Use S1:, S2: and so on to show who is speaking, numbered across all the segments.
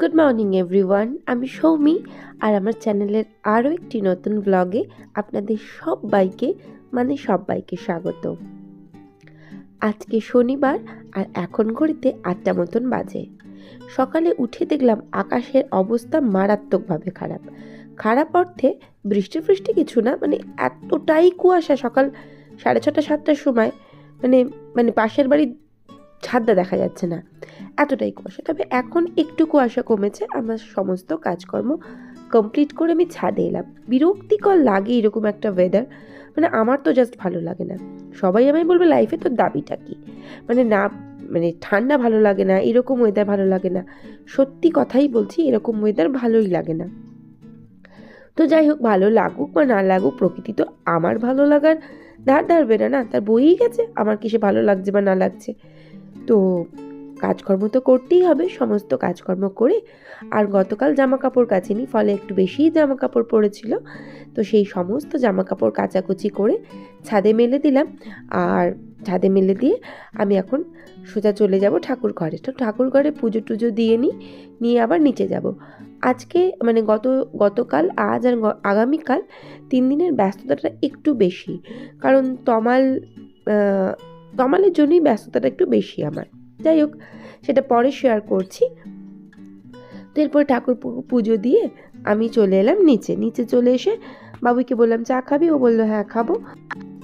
S1: Good morning everyone আমি সৌমি আর আমার চ্যানেলের আরও একটি নতুন ব্লগে আপনাদের সবাইকে মানে সবাইকে স্বাগত। আজকে শনিবার, আর এখন ঘড়িতে আটটা মতন বাজে। সকালে উঠে দেখলাম আকাশের অবস্থা মারাত্মকভাবে খারাপ। খারাপ অর্থে বৃষ্টি ফৃষ্টি কিছু না মানে এতটাই কুয়াশা সকাল সাড়ে ছটা, সাতটার সময় মানে মানে পাশের বাড়ির ছাদটা দেখা যাচ্ছে না। এতটাই কুয়াশা। তবে এখন একটু কুয়াশা কমেছে। আমার সমস্ত কাজকর্ম কমপ্লিট করে আমি ছাদে এলাম। বিরক্তিকর লাগে এরকম একটা ওয়েদার মানে আমার তো জাস্ট ভালো লাগে না। সবাই আমায় বলবে লাইফে তোর দাবিটা কি? মানে না মানে ঠান্ডা ভালো লাগে না, এরকম ওয়েদার ভালো লাগে না। সত্যি কথাই বলছি, এরকম ওয়েদার ভালোই লাগে না। তো যাই হোক, ভালো লাগুক বা না লাগুক, প্রকৃতি তো আমার ভালো লাগার ধার ধারবে না। না তার বইই গেছে, আমার কিসে ভালো লাগছে বা না লাগছে। তো কাজকর্ম তো করতেই হবে, সমস্ত কাজকর্ম করে। আর গতকাল জামা কাপড় কাচিনি, ফলে একটু বেশিই জামা কাপড় পড়েছিল। তো সেই সমস্ত জামা কাপড় কাচাকুচি করে ছাদে মেলে দিলাম। আর ছাদে মেলে দিয়ে আমি এখন সোজা চলে যাব ঠাকুর ঘরে। তো ঠাকুর ঘরে পুজো টুজো দিয়ে নিই নিয়ে আবার নিচে যাব। আজকে মানে গত, গতকাল, আজ আর আগামীকাল তিন দিনের ব্যস্ততাটা একটু বেশি। কারণ তমাল তমালের জন্যই ব্যস্ততাটা একটু বেশি আমার। যাই হোক, সেটা পরে শেয়ার করছি। তো এরপর ঠাকুর পুজো দিয়ে আমি চলে এলাম নিচে। নিচে চলে এসে বাবুকে বললাম, চা খাবি? ও বলল হ্যাঁ খাব।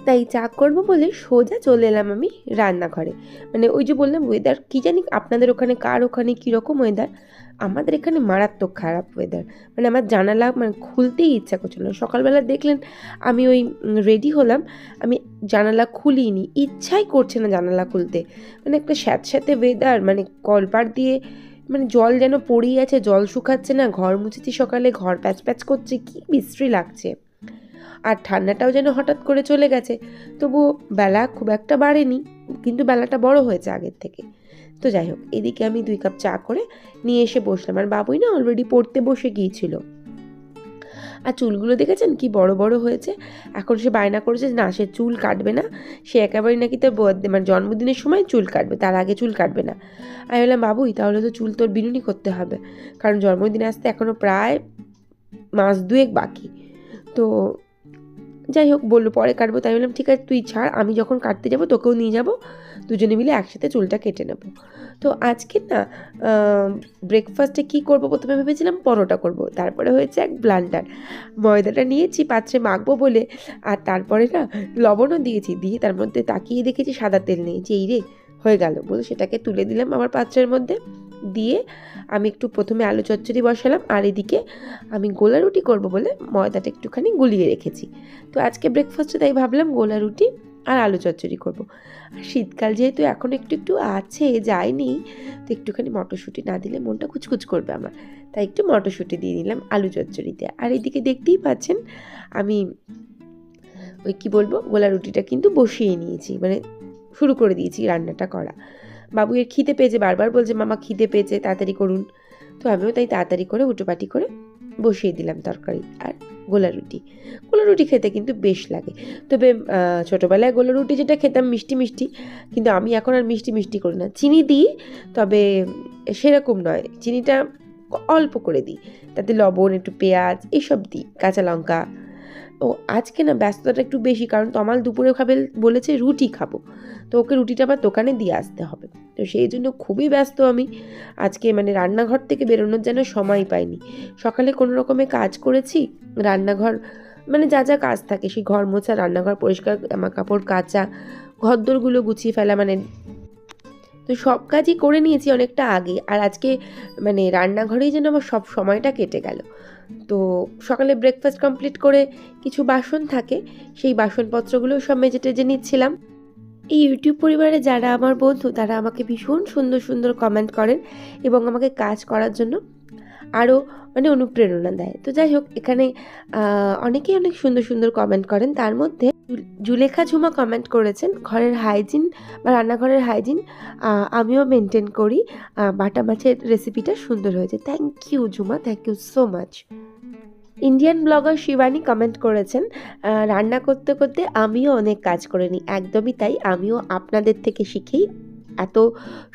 S1: তাই চা করব বলে সোজা চলে এলাম আমি রান্নাঘরে। মানে ওই যে বললাম ওয়েদার কী জানি আপনাদের ওখানে, কার ওখানে কীরকম ওয়েদার আমাদের এখানে মারাত্মক খারাপ ওয়েদার মানে আমার জানালা মানে খুলতেই ইচ্ছা করছিল না। সকালবেলা দেখলেন আমি ওই রেডি হলাম, আমি জানালা খুলিনি। ইচ্ছাই করছে না জানালা খুলতে। মানে একটা স্যাঁতস্যাঁতে ওয়েদার মানে কলপার দিয়ে মানে জল যেন পড়েই আছে, জল শুকাচ্ছে না, ঘর মুছেছি সকালে, ঘর প্যাচ প্যাচ করছে, কি বিশ্রী লাগছে। আর ঠান্ডাটাও যেন হঠাৎ করে চলে গেছে। তবু বেলা খুব একটা বাড়েনি, কিন্তু বেলাটা বড় হয়েছে আগের থেকে। তো যাই হোক, এদিকে আমি দুই কাপ চা করে নিয়ে এসে বসলাম। আর বাবুই না অলরেডি পড়তে বসে গিয়েছিল। আর চুলগুলো দেখেছেন কি বড় বড় হয়েছে? এখন সে বায়না করেছে না, সে চুল কাটবে না। সে একেবারে নাকি তার birthday মানে জন্মদিনের সময় চুল কাটবে, তার আগে চুল কাটবে না। আমি বললাম, বাবুই, তাহলে তো চুল তোর বিনুনি করতে হবে। কারণ জন্মদিন আসতে এখনও প্রায় মাস দুয়েক বাকি। তো যাই হোক বলল, পরে কাটবো। তাই বললাম, ঠিক আছে, তুই ছাড়, আমি যখন কাটতে যাব, তোকেও নিয়ে যাব। দুজনে মিলে একসাথে চুলটা কেটে নেব। তো আজকে না ব্রেকফাস্টে কী করব প্রথমে ভেবেছিলাম, পরোটা করব। তারপরে হয়েছে এক ব্লান্ডার ময়দাটা নিয়েছি, পাত্রে মাখবো বলে, আর তারপরে না, লবণও দিয়েছি। দিয়ে তার মধ্যে তাকিয়ে দেখেছি সাদা তেল নিয়েছি। এই রে, হয়ে গেল। বলে সেটাকে তুলে দিলাম আমার পাত্রের মধ্যে। দিয়ে আমি একটু প্রথমে আলু চচ্চড়ি বসালাম, আর এদিকে আমি গোলা রুটি করব বলে ময়দাটা একটুখানি গুলিয়ে রেখেছি। তো আজকে ব্রেকফাস্টে তাই ভাবলাম গোলা রুটি আর আলু চচ্চড়ি করব। আর শীতকাল যেহেতু এখন একটু একটু আছে, যায়নি, তো একটুখানি মটরশুঁটি না দিলে মনটা কুচকুচ করবে আমার। তাই একটু মটরশুঁটি দিয়ে দিলাম আলু চচ্চড়িতে। আর এদিকে দেখতেই পাচ্ছেন, আমি ওই কি বলব গোলা রুটিটা কিন্তু বসিয়ে নিয়েছি মানে শুরু করে দিয়েছি রান্নাটা করা। বাবু এর খিদে পেয়েছে, বারবার বলছে, মামা খিদে পেয়েছে, তাড়াতাড়ি করুন। তো আমিও তাই তাড়াতাড়ি করে হুটোপাটি করে বসিয়ে দিলাম তরকারি আর গোলা রুটি। গোলা রুটি খেতে কিন্তু বেশ লাগে। তবে ছোটোবেলায় গোলা রুটি যেটা খেতাম মিষ্টি মিষ্টি, কিন্তু আমি এখন আর মিষ্টি মিষ্টি করি না। চিনি দিই, তবে সেরকম নয়। চিনিটা অল্প করে দিই। তাতে লবণ, একটু পেঁয়াজ, এসব দিই। কাঁচা লঙ্কা ও আজকে না ব্যস্ততাটা একটু বেশি, কারণ তমাল দুপুরে খাবে বলেছে রুটি খাব। তো ওকে রুটিটা আবার দোকানে দিয়ে আসতে হবে। তো সেই জন্য খুবই ব্যস্ত আমি। আজকে মানে রান্নাঘর থেকে বেরোনোর যেন সময় পাইনি। সকালে কোনো রকমে কাজ করেছি, রান্নাঘর মানে যা যা কাজ থাকে, সেই ঘর মোছা, রান্নাঘর পরিষ্কার, জামা কাপড় কাচা, ঘরদোরগুলো গুছিয়ে ফেলা মানে তো সব কাজই করে নিয়েছি অনেকটা আগে। আর আজকে মানে রান্নাঘরেই যেন আমার সব সময়টা কেটে গেল। তো সকালে ব্রেকফাস্ট কমপ্লিট করে কিছু বাসন থাকে, সেই বাসনপত্রগুলো সব মেজে টেজে নিচ্ছিলাম। এই ইউটিউব পরিবারে যারা আমার বন্ধু, তারা আমাকে ভীষণ সুন্দর সুন্দর কমেন্ট করেন এবং আমাকে কাজ করার জন্য আরও মানে অনুপ্রেরণা দেয়। তো যাই হোক, এখানে অনেকেই অনেক সুন্দর সুন্দর কমেন্ট করেন। তার মধ্যে জুলেখা ঝুমা কমেন্ট করেছেন, ঘরের হাইজিন বা রান্নাঘরের হাইজিন আমিও মেনটেন করি। বাটা মাছের রেসিপিটা সুন্দর হয়েছে। Thank you Jhuma. Thank you so much Indian blogger Shivani comment করেছেন রান্না করতে করতে আমিও অনেক কাজ করে নিই। একদমই তাই। আমিও আপনাদের থেকে শিখেই এত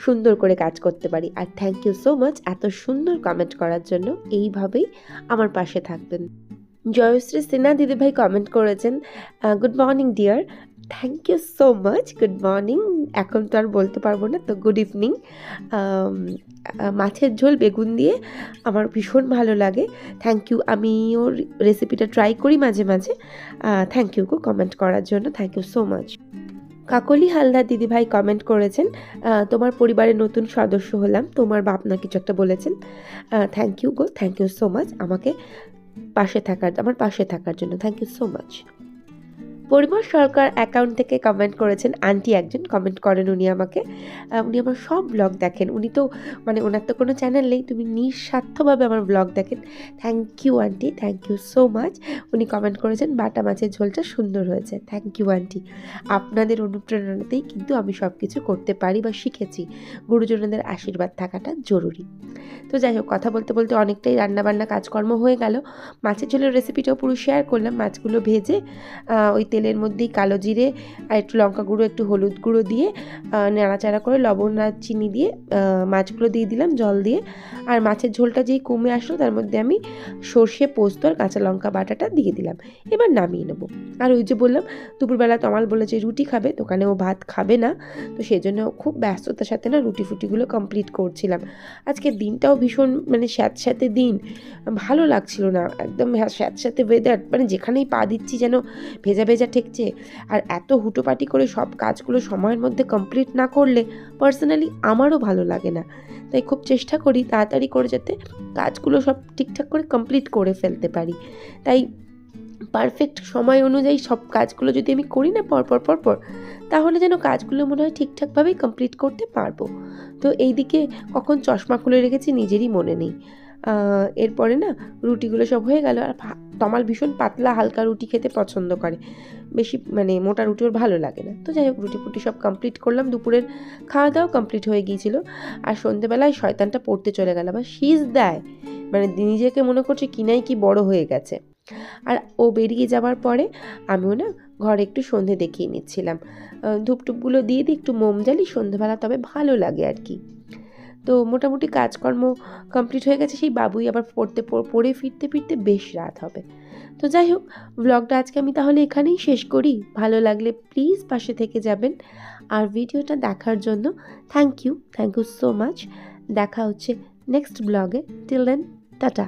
S1: সুন্দর করে কাজ করতে পারি। আর থ্যাংক ইউ সো মাচ এত সুন্দর কমেন্ট করার জন্য এইভাবেই আমার পাশে থাকবেন। জয়শ্রী সিনহা দিদিভাই কমেন্ট করেছেন good morning dear thank you so much good morning এখন তো আর বলতে পারব না, তো গুড ইভিনিং মাছের ঝোল, বেগুন দিয়ে আমার ভীষণ ভালো লাগে। থ্যাংক ইউ আমি ওর রেসিপিটা ট্রাই করি মাঝে মাঝে। থ্যাংক ইউ গো কমেন্ট করার জন্য। Thank you so much Kakoli Haldar দিদিভাই কমেন্ট করেছেন তোমার পরিবারের নতুন সদস্য হলাম। তোমার বাপ না কিছু একটা বলেছেন। থ্যাংক ইউ গো। থ্যাংক ইউ সো মাচ আমাকে পাশে থাকার আমার পাশে থাকার জন্য। Thank you so much Parimal Sarkar account থেকে কমেন্ট করেছেন। আন্টি একজন কমেন্ট করেন উনি আমাকে। উনি আমার সব ব্লগ দেখেন। উনি তো মানে ওনার তো কোনো চ্যানেল নেই। তুমি নিঃস্বার্থভাবে আমার ব্লগ দেখেন। Thank you aunty. Thank you so much উনি কমেন্ট করেছেন, বাটা মাছের ঝোলটা সুন্দর হয়েছে। Thank you aunty. আপনাদের অনুপ্রেরণাতেই কিন্তু আমি সব কিছু করতে পারি বা শিখেছি। গুরুজনদের আশীর্বাদ থাকাটা জরুরি। তো যাই হোক, কথা বলতে বলতে অনেকটাই রান্নাবান্না কাজকর্ম হয়ে গেল। মাছের ঝোলের রেসিপিটাও পুরো শেয়ার করলাম। মাছগুলো ভেজে ওই তেলের মধ্যেই কালো জিরে আর একটু লঙ্কা গুঁড়ো, একটু হলুদ গুঁড়ো দিয়ে নাড়াচাড়া করে লবণ আর চিনি দিয়ে মাছগুলো দিয়ে দিলাম জল দিয়ে। আর মাছের ঝোলটা যেই কমে আসলো তার মধ্যে আমি সর্ষে, পোস্ত আর কাঁচা লঙ্কা বাটাটা দিয়ে দিলাম। এবার নামিয়ে নেব। আর ওই যে বললাম, দুপুরবেলা তমাল বলেছে রুটি খাবে দোকানে ও ভাত খাবে না, তো সেই জন্য খুব ব্যস্ততার সাথে না রুটি ফুটিগুলো কমপ্লিট করছিলাম। আজকে দিনটাও ভীষণ মানে স্যাঁতস্যাঁতে দিন, ভালো লাগছিল না, একদম স্যাঁতস্যাঁতে ওয়েদার মানে যেখানেই পা দিচ্ছি যেন ভেজা ভেজা ঠেকছে। আর এত হুটোপাটি করে সব কাজগুলো সময়ের মধ্যে কমপ্লিট না করলে পার্সোনালি আমারও ভালো লাগে না। তাই খুব চেষ্টা করি তাড়াতাড়ি করে যাতে কাজগুলো সব ঠিকঠাক করে কমপ্লিট করে ফেলতে পারি। তাই পারফেক্ট সময় অনুযায়ী সব কাজগুলো যদি আমি করি না পরপর পরপর তাহলে যেন কাজগুলো মনে হয় ঠিকঠাকভাবেই কমপ্লিট করতে পারব। তো এইদিকে কখন চশমা খুলে রেখেছি নিজেরই মনে নেই। এরপরে না রুটিগুলো সব হয়ে গেল। আর তমাল ভীষণ পাতলা হালকা রুটি খেতে পছন্দ করে। বেশি মানে মোটা রুটি ওর ভালো লাগে না। তো যাই হোক, রুটি ফুটি সব কমপ্লিট করলাম। দুপুরের খাওয়া দাওয়া কমপ্লিট হয়ে গিয়েছিল। আর সন্ধেবেলায় শয়তানটা পড়তে চলে গেল। আবার শীষ দেয়। মানে নিজেকে মনে করছে কিনাই কি বড় হয়ে গেছে। আর ও বেরিয়ে যাওয়ার পরে আমিও না ঘরে একটু সন্ধে দেখিয়ে নিচ্ছিলাম। ধূপটুপগুলো দিয়ে দিই একটু মোম জ্বালি সন্ধেবেলা তবে ভালো লাগে আর কি। তো মোটামুটি কাজকর্ম কমপ্লিট হয়ে গেছে, সেই বাবুই আবার পড়তে পড়ে ফিরতে ফিরতে বেশ রাত হবে। তো যাই হোক ব্লগটা আজকে আমি তাহলে এখানেই শেষ করি। ভালো লাগলে প্লিজ পাশে থেকে যাবেন। আর ভিডিওটা দেখার জন্য thank you thank you so much দেখা হচ্ছে নেক্সট ব্লগে টিল দেন টাটা